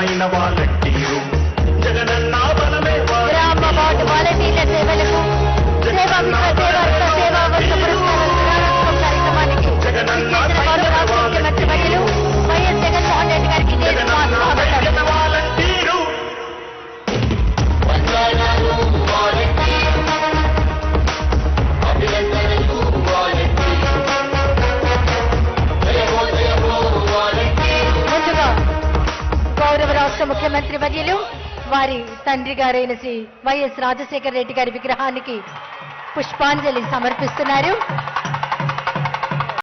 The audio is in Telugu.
అందమైన వాళ్ళకి రాష్ట్ర ముఖ్యమంత్రి వర్యులు వారి తండ్రి గారైన శ్రీ వైఎస్ రాజశేఖర రెడ్డి గారి విగ్రహానికి పుష్పాంజలి సమర్పిస్తున్నారు.